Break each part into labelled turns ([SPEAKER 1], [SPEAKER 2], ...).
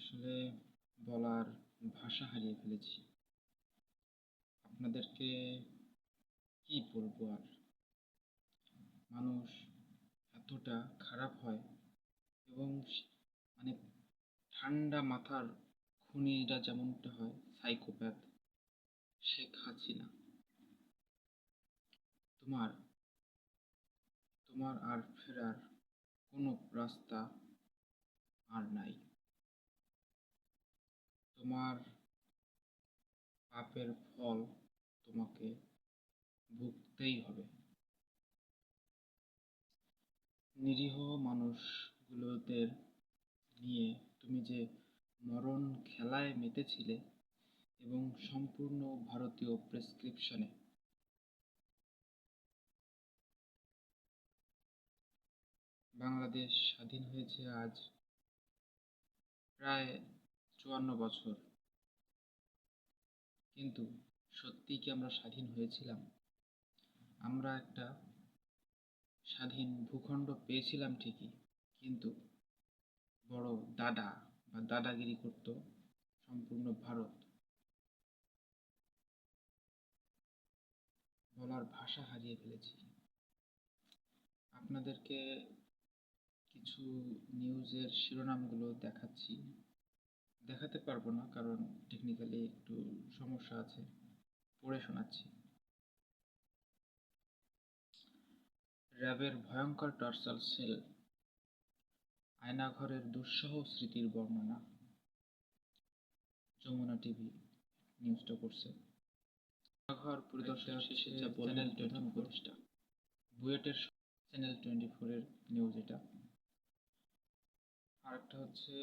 [SPEAKER 1] আসলে বলার ভাষা হারিয়ে ফেলেছি। আপনাদেরকে কি বলব আর? মানুষ এতটা খারাপ হয় এবং মানে ঠান্ডা মাথার খুনিরা যেমনটা হয় সাইকোপ্যাথ শেখ হাসিনা। তোমার তোমার আর ফেরার কোনো রাস্তা আর নাই। তোমার পাপের ফল তোমাকে ভুগতেই হবে। নিরীহ মানুষগুলোদের নিয়ে তুমি যে মরণ খেলায় মেতেছিলে এবং সম্পূর্ণ ভারতীয় প্রেসক্রিপশনে বাংলাদেশ স্বাধীন হয়েছে আজ। প্রায় চুয়ান্ন বছর। কিন্তু সত্যি কি আমরা স্বাধীন হয়েছিলাম? আমরা একটা স্বাধীন ভূখণ্ড পেয়েছিলাম ঠিকই, কিন্তু বড় দাদা বা দাদাগিরি করত সম্পূর্ণ ভারত। বলার ভাষা হারিয়ে ফেলেছি। আপনাদেরকে কিছু নিউজের শিরোনামগুলো দেখাচ্ছি। দেখাতে পারব না কারণ টেকনিক্যালি একটু সমস্যা আছে। পড়ে শোনাচ্ছি। র্যাবের ভয়ঙ্কর টর্চার সেল আয়নাঘরের দুঃসহ স্মৃতির বর্ণনা। যমুনা টিভি নিউজটা করছে। আয়নাঘর পরিদর্শন শেষে যা বললেন প্রধান উপদেষ্টা বুয়েটের চ্যানেল টোয়েন্টি ফোরের নিউজ এটা। আরেকটা হচ্ছে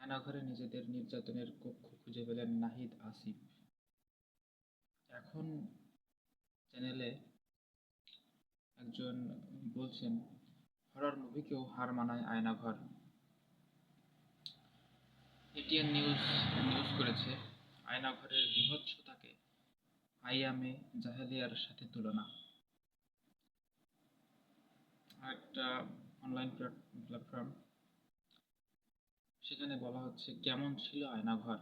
[SPEAKER 1] আয়নাঘরে নিজেদের নির্যাতনের কক্ষ খুঁজে পেলেন নাহিদ আসিফ। এখন চ্যানেলে একজন বলছেন, হরর মুভিকেও হার মানায় আয়নাঘর। এটিএন নিউজ নিউজ করেছে, আয়নাঘরের বিভৎসতাকে আইয়ামে জাহেলিয়ার সাথে তুলনা। একটা অনলাইন প্ল্যাটফর্ম সেখানে বলা হচ্ছে, কেমন ছিল আয়নাঘর?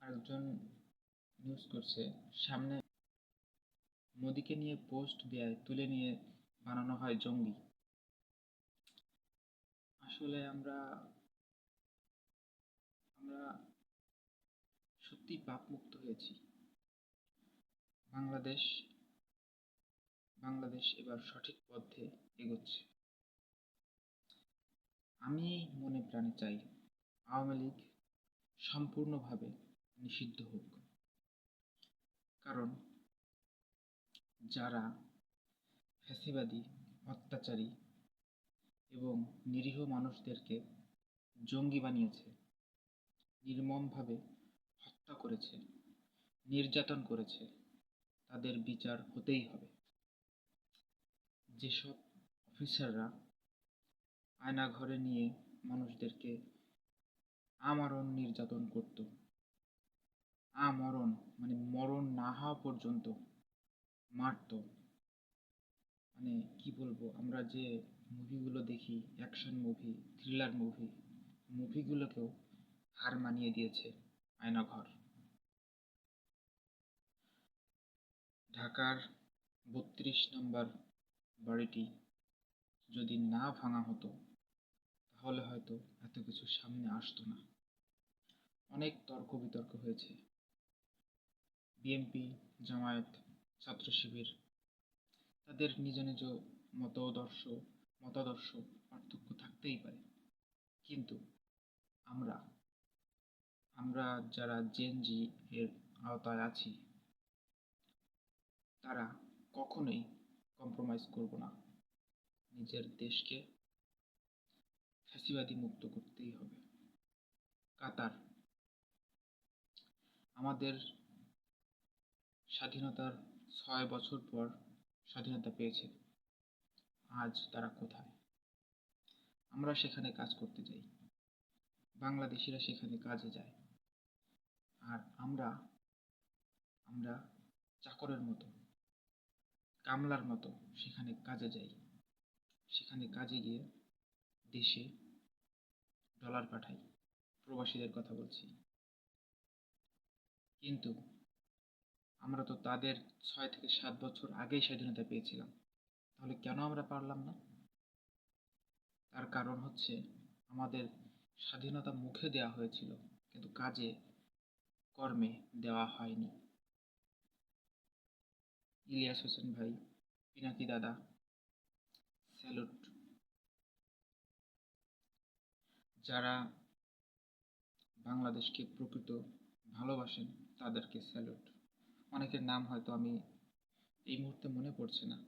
[SPEAKER 1] আরেকজন নিউজ করছে, সামনে মোদিকে নিয়ে পোস্ট দেয়, তুলে নিয়ে বানানো হয় জঙ্গি। আসলে আমরা আমরা সত্যি পাপমুক্ত হয়েছি। বাংলাদেশ বাংলাদেশ এবার সঠিক পথে এগোচ্ছে। আমি মনে প্রাণে চাই আওয়ামী লীগ সম্পূর্ণভাবে নিষিদ্ধ হোক। কারণ যারা ফ্যাসিবাদী, অত্যাচারী এবং নিরীহ মানুষদেরকে জঙ্গি বানিয়েছে, নির্মমভাবে হত্যা করেছে, নির্যাতন করেছে, তাদের বিচার হতেই হবে। যেসব অফিসাররা আয়নাঘরে নিয়ে মানুষদেরকে আমরণ নির্যাতন করত, আমরণ মানে মরণ না হওয়া পর্যন্ত মারত। মানে কি বলব, আমরা যে মুভিগুলো দেখি অ্যাকশন মুভি থ্রিলার মুভি মুভিগুলোকেও হার মানিয়ে দিয়েছে আয়নাঘর। ঢাকার বত্রিশ নম্বর বাড়িটি যদি না ভাঙা হতো, তাহলে হয়তো এত কিছু সামনে আসতো না। অনেক তর্ক বিতর্ক হয়েছে। বিএনপি জামায়াত, ছাত্র শিবির, তাদের নিজ নিজ মতদর্শ, মতাদর্শ, পার্থক্য থাকতেই পারে। কিন্তু আমরা আমরা যারা জেনজি এর আওতায় আছি, তারা কখনোই কম্প্রোমাইজ করব না। নিজের দেশকে ফ্যাসিবাদী মুক্ত করতেই হবে। কাতার, আমাদের স্বাধীনতার ছয় বছর পর স্বাধীনতা পেয়েছে। আজ তারা কোথায়? আমরা সেখানে কাজ করতে যাই বাংলাদেশিরা সেখানে কাজে যায়। আর আমরা আমরা চাকরের মতো। কামলার মতো সেখানে কাজে যাই। সেখানে কাজে গিয়ে দেশে ডলার পাঠাই, প্রবাসীদের কথা বলছি। কিন্তু আমরা তো তাদের ছয় থেকে সাত বছর আগেই স্বাধীনতা পেয়েছিলাম। তাহলে কেন আমরা পারলাম না? তার কারণ হচ্ছে আমাদের স্বাধীনতা মুখে দেওয়া হয়েছিল, কিন্তু কাজে কর্মে দেওয়া হয়নি। ইলিয়াস হোসেন ভাই, পিনাকি দাদা, স্যালুট। যারা বাংলাদেশকে প্রকৃত ভালোবাসেন, তাদেরকে স্যালুট। অনেকের নাম হয়তো আমি এই মুহূর্তে মনে পড়ছে না।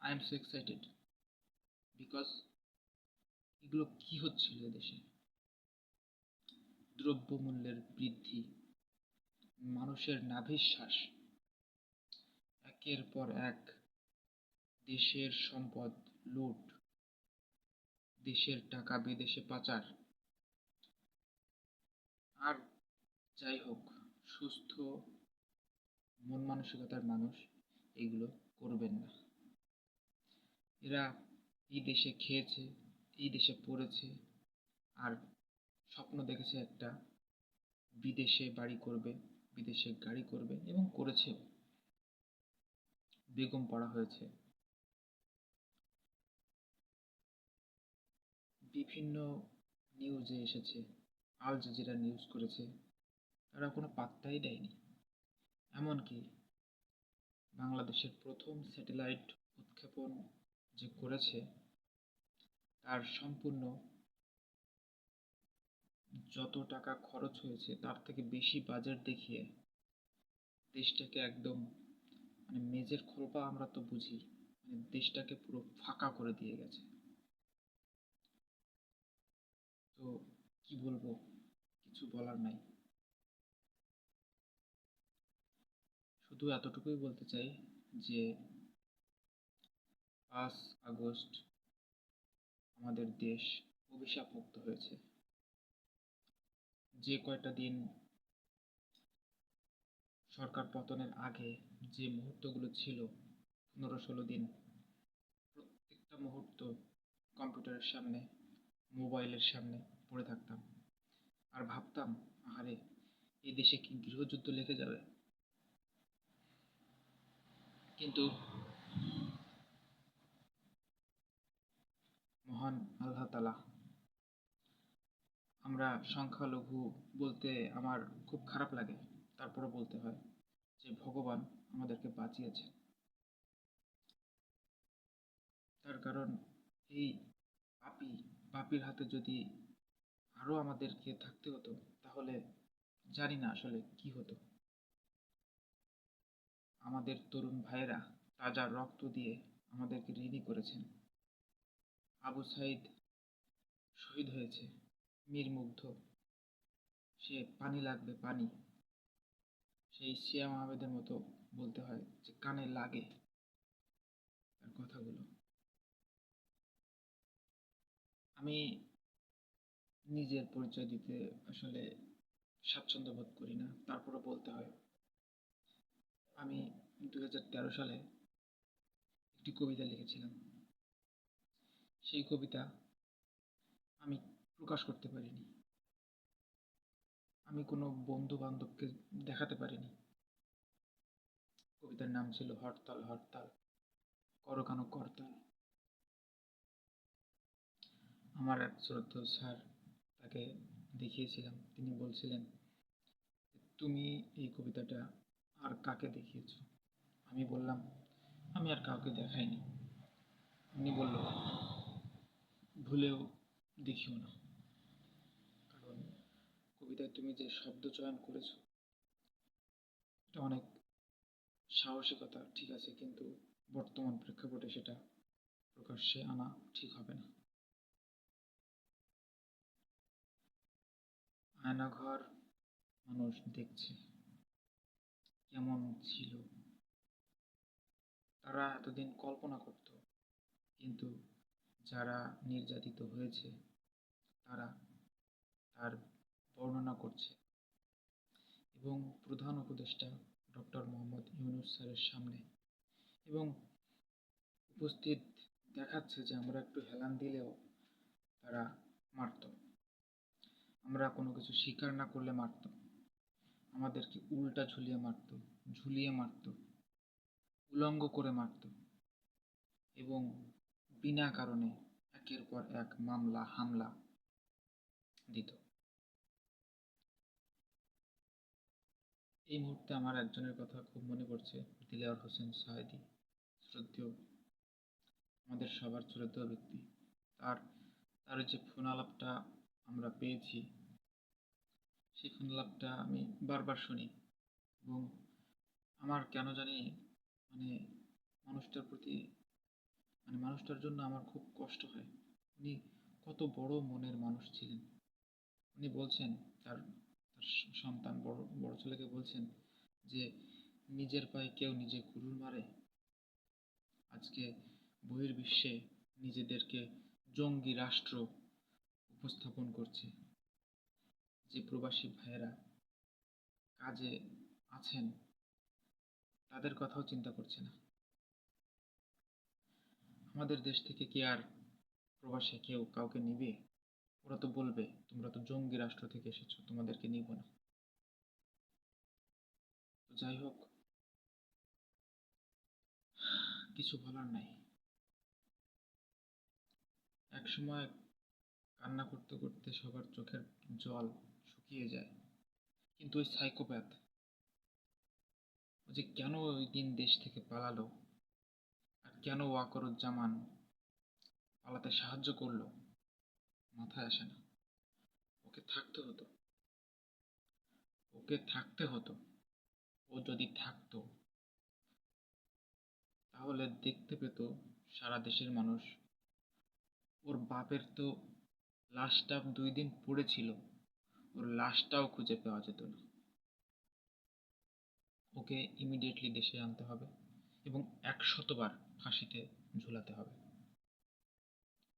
[SPEAKER 1] I am so excited because এগুলো কি হচ্ছিল দেশে দ্রব্যমূল্যের বৃদ্ধি, মানুষের নাভিশ্বাস একের পর এক দেশের সম্পদ, লুট, দেশের টাকা, বিদেশে পাচার। আর যাই হোক, সুস্থ, মন মানসিকতার মানুষ এগুলো করবেন না। এরা এই দেশে খেয়েছে, এই দেশে পড়েছে, আর স্বপ্ন দেখেছে একটা বিদেশে বাড়ি করবে, বিদেশে গাড়ি করবে এবং করেছেও। বেগম পড়া হয়েছে। বিভিন্ন নিউজে এসেছে, আল জাজিরা নিউজ করেছে, তারা কোনো পাত্তাই দেয়নি। এমনকি বাংলাদেশের প্রথম স্যাটেলাইট উৎক্ষেপণ যে করেছে, তার সম্পূর্ণ যত টাকা খরচ হয়েছে, তার থেকে বেশি বাজেট দেখিয়ে দেশটাকে একদম মানে মেজের খোলপা আমরা তো বুঝি মানে দেশটাকে পুরো ফাঁকা করে দিয়ে গেছে। তো কি বলব, কিছু বলার নাই। শুধু এতটুকুই বলতে চাই যে, পাঁচ আগস্ট আমাদের দেশ অভিশাপ মুক্ত হয়েছে। যে কয়টা দিন সরকার পতনের আগে যে মুহূর্তগুলো ছিল পনেরো ষোলো দিন, প্রত্যেকটা মুহূর্ত কম্পিউটারের সামনে, মোবাইলের সামনে পড়ে থাকতাম। আর ভাবতাম আরে এই দেশে কি গৃহযুদ্ধ লেগে যাবে? কিন্তু মহান আল্লাহ তালা আমরা সংখ্যালঘু বলতে আমার খুব খারাপ লাগে। তারপরে বলতে হয় যে ভগবান আমাদেরকে বাঁচিয়েছে তার কারণ এই পাপি, পাপির হাতে যদি আরও আমাদেরকে থাকতে হতো, তাহলে জানি না আসলে কি হতো। আমাদের তরুণ ভাইয়েরা তাজা রক্ত দিয়ে আমাদেরকে ঋণী করেছেন। আবু সাইদ শহীদ হয়েছে মীর মুগ্ধ সে পানি লাগবে পানি। সেই শিয়াম আহমেদের মতো বলতে হয় যে কানে লাগে তার কথাগুলো। আমি নিজের পরিচয় দিতে আসলে স্বাচ্ছন্দ্য বোধ করি না তারপরে বলতে হয়। আমি দু হাজার তেরো সালে একটি কবিতা লিখেছিলাম। সেই কবিতা আমি প্রকাশ করতে পারিনি। আমি কোনো বন্ধু বান্ধবকে দেখাতে পারিনি। কবিতার নাম ছিল হরতাল হরতাল, করো কেন করতাল। আমার এক শ্রদ্ধ স্যার তাকে দেখিয়েছিলাম। তিনি বলছিলেন, তুমি এই কবিতাটা আর কাকে দেখিয়েছ? আমি বললাম, আমি আর কাউকে দেখাইনি। উনি বলল, ভুলেও দেখিও না। কবিতায় তুমি যে শব্দ চয়ন করেছ, এটা অনেক সাহসিকতা, ঠিক আছে, কিন্তু বর্তমান প্রেক্ষাপটে সেটা প্রকাশ্যে আনা ঠিক হবে না। আয়নাঘর মানুষ দেখছে কেমন ছিল। তারা এতদিন কল্পনা করত, কিন্তু যারা নির্যাতিত হয়েছে, তারা তার বর্ণনা করছে। এবং প্রধান উপদেষ্টা ডক্টর মোহাম্মদ ইউনুস স্যারের সামনে। এবং উপস্থিত দেখাচ্ছে যে আমরা একটু হেলান দিলেও তারা মারত। আমরা কোনো কিছু স্বীকার না করলে মারত। আমাদেরকে উল্টা ঝুলিয়ে মারত ঝুলিয়ে মারত, উলঙ্গ করে মারত। এবং বিনা কারণে একের পর এক মামলা, হামলা দিত। এই মুহূর্তে আমার একজনের কথা খুব মনে পড়ছে। দিলাওয়ার হোসেন সাহেদি, শ্রদ্ধেয় আমাদের সবার শ্রদ্ধেয় ব্যক্তি। তার তার যে ফোন আলাপটা আমরা পেয়েছি, সেই ফোন আলাপটা আমি বারবার শুনি এবং আমার কেন জানি মানে মানুষটার প্রতি মানে মানুষটার জন্য আমার খুব কষ্ট হয়। উনি কত বড় মনের মানুষ ছিলেন। উনি বলছেন, তার সন্তান, বড় বড় ছেলেকে বলছেন যে, নিজের পায়ে কেউ নিজে কুড়ুল মারে? আজকে বহির্বিশ্বে নিজেদেরকে জঙ্গি রাষ্ট্র উপস্থাপন করছে। যে প্রবাসী ভাইয়েরা কাজে আছেন, তাদের কথাও চিন্তা করছে না। আমাদের দেশ থেকে কি আর প্রবাসে কেউ কাউকে নিবে? ওরা তো বলবে, তোমরা তো জঙ্গি রাষ্ট্র থেকে এসেছ, তোমাদেরকে নিব না। যাই হোক, কিছু বলার নাই। এক সময় কান্না করতে করতে সবার চোখের জল শুকিয়ে যায়, কিন্তু ওই সাইকোপ্যাথ যে কেন ওই দিন দেশ থেকে পালালো, আর কেন ওয়াকরুজ্জামান পালাতে সাহায্য করল মাথায় আসে না। ওকে থাকতে হতো। ওকে থাকতে হতো। ও যদি থাকতো, তাহলে দেখতে পেত সারা দেশের মানুষ। ওর বাপের তো লাশটা দুই দিন পড়েছিল ওর লাশটাও খুঁজে পাওয়া যেত না। ওকে ইমিডিয়েটলি দেশে আনতে হবে এবং একশতবার ফাঁসিতে ঝুলাতে হবে।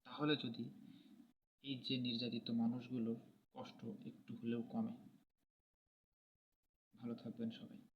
[SPEAKER 1] তাহলে যদি এই যে নির্যাতিত মানুষগুলোর কষ্ট একটু হলেও কমে। ভালো থাকবেন সবাই।